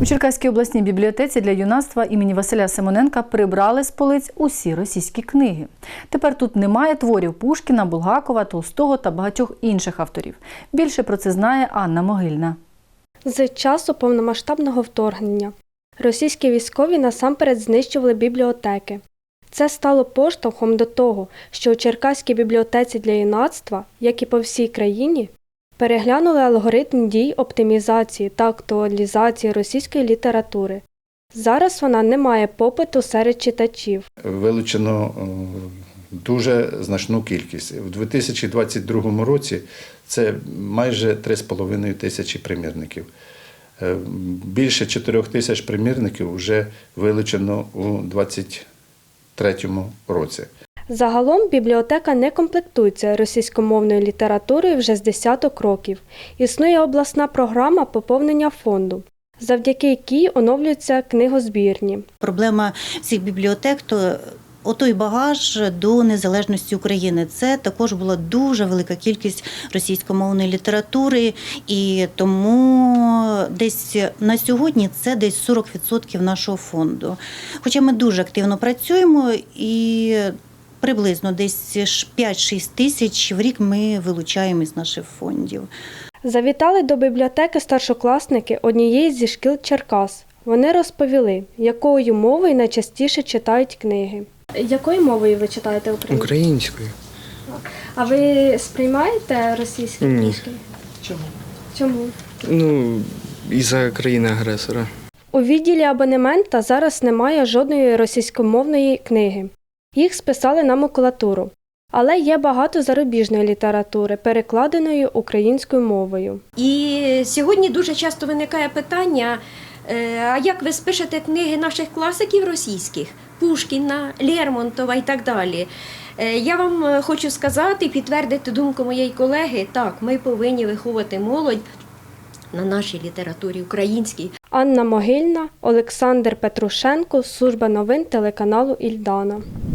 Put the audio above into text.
У Черкаській обласній бібліотеці для юнацтва імені Василя Симоненка прибрали з полиць усі російські книги. Тепер тут немає творів Пушкіна, Булгакова, Толстого та багатьох інших авторів. Більше про це знає Анна Могильна. З часу повномасштабного вторгнення російські військові насамперед знищували бібліотеки. Це стало поштовхом до того, що у Черкаській бібліотеці для юнацтва, як і по всій країні, переглянули алгоритм дій оптимізації та актуалізації російської літератури. Зараз вона не має попиту серед читачів. вилучено е, дуже значну кількість. У 2022 році це майже 3,5 тисячі примірників. Е, Більше 4 тисяч примірників вже вилучено у 2023 році. Загалом бібліотека не комплектується російськомовною літературою вже з десяток років. Існує обласна програма поповнення фонду, завдяки якій оновлюються книгозбірні. Проблема всіх бібліотек то отой багаж до незалежності України. Це також була дуже велика кількість російськомовної літератури, і тому десь на сьогодні це десь 40% нашого фонду. Хоча ми дуже активно працюємо і. Приблизно десь 5-6 тисяч в рік ми вилучаємо із наших фондів. Завітали до бібліотеки старшокласники однієї зі шкіл Черкас. Вони розповіли, якою мовою найчастіше читають книги. Якою мовою ви читаєте українською? Українською. А ви сприймаєте російські Ні. книжки? Чому? Чому? Ну, із-за країни-агресора. У відділі абонемента зараз немає жодної російськомовної книги. Їх списали на макулатуру. Але є багато зарубіжної літератури, перекладеної українською мовою. І сьогодні дуже часто виникає питання: е, а як ви спишете книги наших класиків російських Пушкіна, Лермонтова і так далі? Е, Я вам е, хочу сказати, підтвердити думку моєї колеги, так, ми повинні виховувати молодь на нашій літературі українській. Анна Могильна, Олександр Петрушенко, служба новин телеканалу Ільдана.